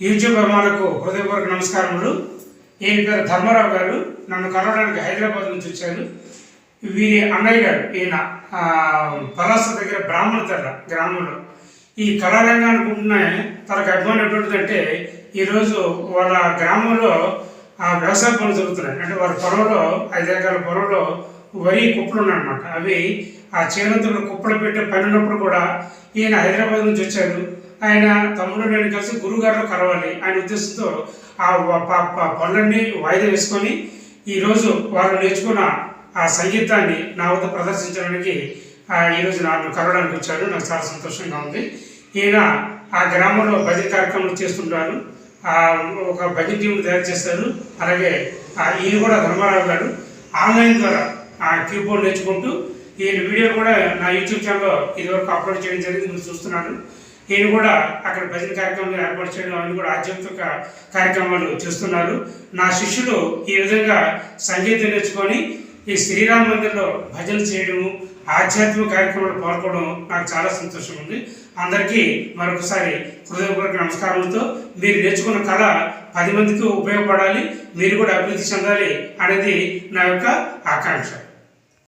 YouTube అభిమానులకు హృదయపూర్వక నమస్కారములు. ఈయన పేరు? ధర్మారావు గారు నన్ను కలవడానికి హైదరాబాద్ నుంచి వచ్చారు. వీరి అన్నయ్య గారు ఈయన ఆ, పలాస దగ్గర బ్రాహ్మణ తెర గ్రామంలో. ఈ కళారంగానికి ఉన్న తనకు అభిమానం ఎటువంటిదంటే ఈరోజు వాళ్ళ గ్రామంలో ఆ వ్యవసాయ పనులు జరుగుతున్నాయి. అంటే వారి పొలంలో ఐదు ఎకరాల పొలంలో వరి కుప్పలు ఉన్నాయన్నమాట అవి ఆ చేనంతులు కుప్పలు పెట్టే పనినప్పుడు కూడా ఈయన హైదరాబాద్ నుంచి వచ్చారు. ఆయన తమ్ముడు నేను కలిసి గురుగారిలో కలవాలి. ఆయన ఉద్దేశంతో ఆ పనులన్నీ వాయిదా వేసుకొని ఈరోజు వారు నేర్చుకున్న ఆ సంగీతాన్ని నా వద్ద ప్రదర్శించడానికి ఆ, ఈరోజు నన్ను కలవడానికి వచ్చారు. నాకు చాలా సంతోషంగా ఉంది. ఈయన ఆ గ్రామంలో భజన కార్యక్రమాలు చేస్తుంటారు. ఒక భజన టీంను తయారు చేస్తారు. అలాగే ఈయన కూడా ధర్మారావు గారు ఆన్లైన్ ద్వారా ఆ కీబోర్డ్ నేర్చుకుంటూ ఈయన వీడియో కూడా నా యూట్యూబ్ ఛానల్లో ఇదివరకు అప్లోడ్ చేయడం జరిగింది. మీరు చూస్తున్నాను ఈయన కూడా అక్కడ భజన కార్యక్రమాలు ఏర్పాటు చేయడం అన్ని కూడా ఆధ్యాత్మిక కార్యక్రమాలు చేస్తున్నారు. నా శిష్యులు ఈ విధంగా సంగీతం నేర్చుకొని ఈ శ్రీరామ మందిర్లో భజన చేయడము ఆధ్యాత్మిక కార్యక్రమాలు పాల్గొనడం నాకు చాలా సంతోషం ఉంది. అందరికీ మరొకసారి హృదయపూర్వక నమస్కారాలతో మీరు నేర్చుకున్న కళ పది మందికి ఉపయోగపడాలి మీరు కూడా అభివృద్ధి చెందాలి అనేది నా యొక్క ఆకాంక్ష.